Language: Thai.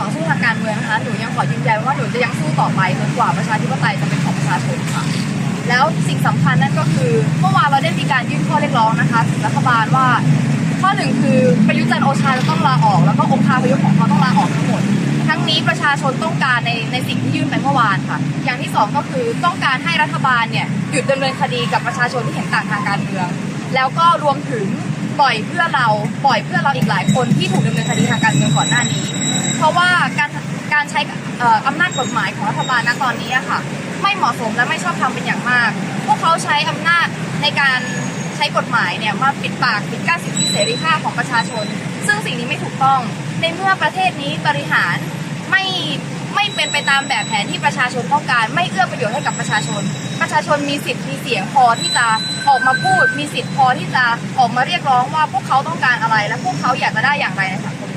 ต่อสู้ทางการเมืองนะคะหนูยังขอยืนยันว่าหนูจะยังสู้ต่อไปจนกว่าประชาธิปไตยจะเป็นของประชาชนค่ะ แล้วสิ่งสำคัญนั่นก็คือเมื่อวานเราได้มีการยื่นข้อเรียกร้องนะคะถึงรัฐบาลว่า ข้อหนึ่งคือประยุทธ์จันทร์โอชาจะต้องลาออก แล้วก็องค์คาพยพของเขาต้องลาออกทั้งหมดทั้งนี้ประชาชนต้องการในในสิ่งที่ยื่นไปเมื่อวานค่ะ อย่างที่สองก็คือต้องการให้รัฐบาลเนี่ยหยุดดำเนินคดีกับประชาชนที่เห็นต่างทางการเมือง แล้วก็รวมถึง ปล่อยเพื่อเราปล่อยเพื่อเราอีกหลายคนที่ถูกดำเนินคดีทางการเมืองก่อนหน้านี้ เพราะว่าการการใช้อำนาจกฎหมายของรัฐบาลณตอนนี้ค่ะ ไม่เหมาะสมและไม่ชอบธรรมเป็นอย่างมาก พวกเขาใช้อำนาจในการใช้กฎหมายเนี่ยมาปิดปากปิดกั้นสิทธิเสรีภาพของประชาชน ซึ่งสิ่งนี้ไม่ถูกต้องในเมื่อประเทศนี้บริหาร ไม่ไม่เป็นไปตามแบบแผนที่ประชาชนต้องการ ไม่เอื้อประโยชน์ให้กับประชาชน ประชาชนมีสิทธิ์มีเสียงพอที่จะออกมาพูด มีสิทธิ์พอที่จะออกมาเรียกร้องว่าพวกเขาต้องการอะไร และพวกเขาอยากจะได้อย่างไรในสังคม